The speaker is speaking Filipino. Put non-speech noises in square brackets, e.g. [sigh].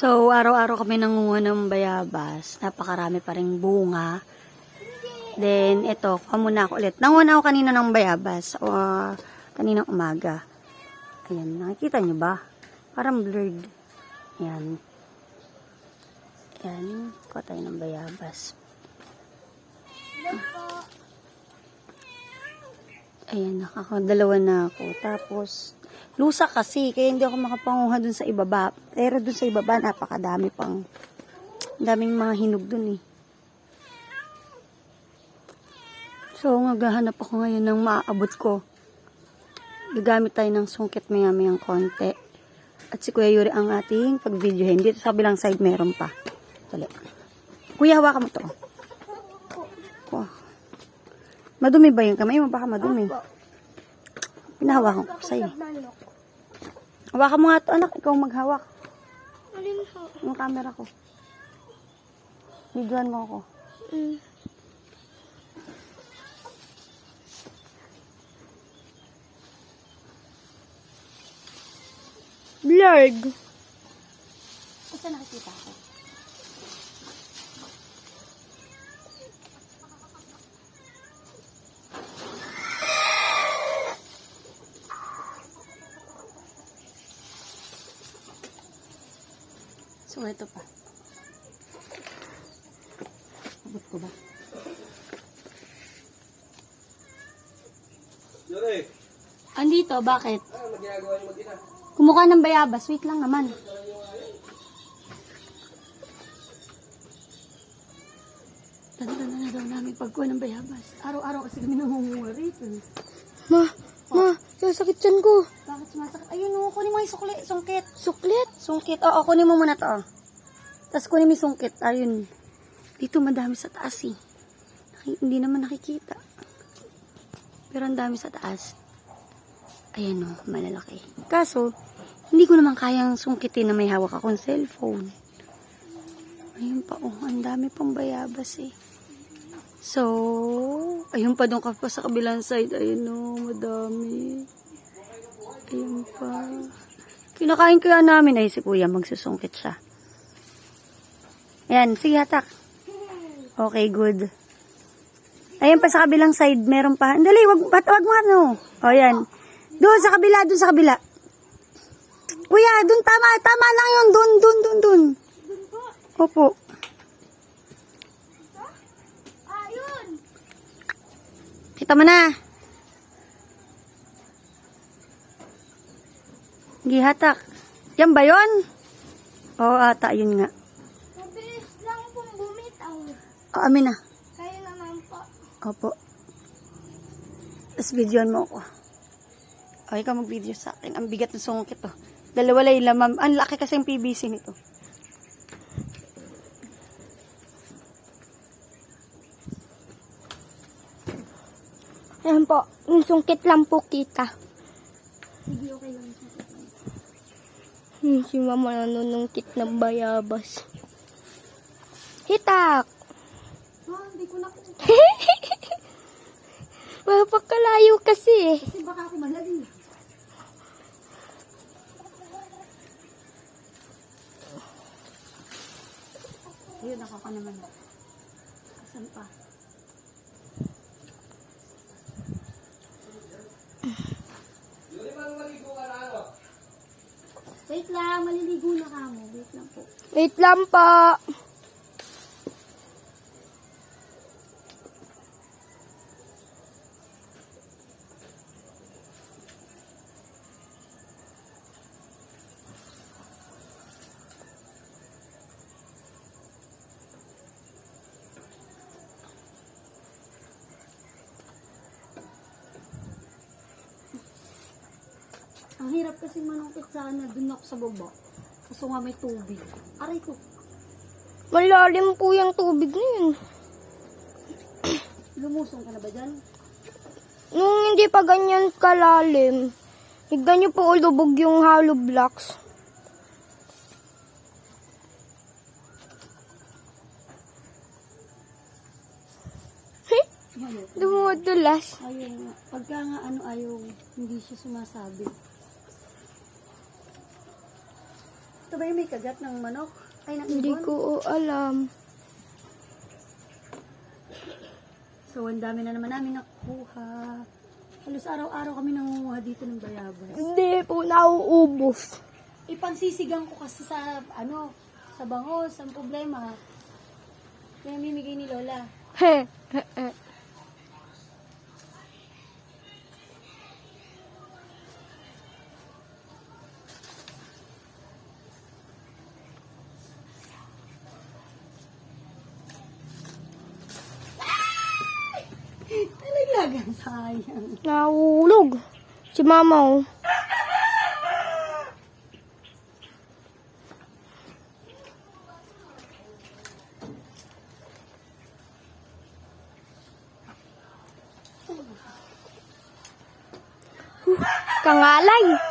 So, araw-araw kami nangunga ng bayabas. Napakarami pa rin bunga. Then, ito, kuha muna ako ulit. Nangunga ako kanina ng bayabas. O, ah, kaninang umaga. Ayan, nakikita nyo ba? Parang blurred. Ayan. Ayan, kuha tayo ng bayabas. Ayan, nakakadalawa na ako. Tapos, lusa kasi, kaya hindi ako makapanguha dun sa ibaba. Pero dun sa ibaba, napakadami pang, daming mga hinog dun eh. So, naghahanap ako ngayon ng maaabot ko. Gagamit tayo ng sungkit maya mayang konti. At si Kuya Yuri ang ating pag-videohin. Dito sa bilang side meron pa. Dali. Kuya, hawakan mo to. Madumi ba yung kamay mo? Baka madumi. Pinahawakan ko sa'yo. Hawakan mo nga to, anak. Ikaw maghawak. Alin ho? Yung camera ko. Videoan mo ako. Mm. Blurred. Basta nakikita ko. So, ito pa. Abot ko ba? Yuri, Andito, bakit? ano ginagawa niyo mag-ina? Kumuha ng bayabas. Wait lang naman. Tanda na daw namin pagkuha ng bayabas. Araw-araw kasi kami nangunguha rito. Ma, ma, sasakit yan ko. Bakit sumasakit? Ayun o, kunin mo yung sukli, sungkit. Suklit. Sungkit. Oo, kunin mo muna to. oh. Tapos kunin mo yung sungkit. Ayun. Dito madami sa taas eh. Naki- hindi naman nakikita. Pero ang dami sa taas. Ayan o, malalaki. Kaso, hindi ko naman kayang sungkitin na may hawak akong cellphone. Ayun pa oh, ang dami pang bayabas eh. So, ayun pa doon ka pa sa kabilang side. Ayun o, madami. Ayun pa. Kinakain kaya namin ay si kuya magsusungkit siya. Ayan, sige hatak. Okay, good. Ayan pa sa kabilang side, meron pa. Dali, wag, wag, wag mo ano. O, ayan. Doon sa kabila, doon sa kabila. Kuya, doon tama, tama lang yun. Doon, doon, doon, doon. Opo. Ayun. Kita mo na. Gihatak. Yan ba yun? Oo, ata, yun nga. Mabilis lang pong bumitaw. O, amin na. Kayo naman po. Opo. Tapos videoan mo ako. O, ikaw mag-video sa akin. Ang bigat ng sungkit to. Dalawa lang yung lamam. Ang laki kasi yung PVC nito. Ayan po, yung sungkit lang po kita. Sige, okay lang. Si mama nanunungkit ng bayabas. Hitak! Oh, hindi ko na [laughs] Mapakalayo kasi. Kasi baka ako malalim. Ayun, ako ka naman. Asan pa? Yuri, paano maligo ka na ano? Wait lang, maliligo na ka mo. Wait lang po. Wait lang po. Ang hirap kasi manungkit sana dun ako sa baba. Kaso nga may tubig. Aray ko, Malalim po yung tubig na yun. lumusong ka na ba dyan? Nung hindi pa ganyan kalalim, higgan niyo po ulubog yung hollow blocks. Dumudulas. Ayaw nga. Pagka nga ano ayaw, hindi siya sumasabi. Ito ba yung may kagat ng manok? Ay, ng Hindi ibon? ko alam. So, ang dami na naman namin nakuha. Halos araw-araw kami nangunguha dito ng bayabas. Hindi po nauubos. Ipansisigang ko kasi sa, ano, sa bangos, ang problema. Kaya mimigay ni Lola. He, he, he. Sayang. Nahulog. Si mama oh. Kangalay.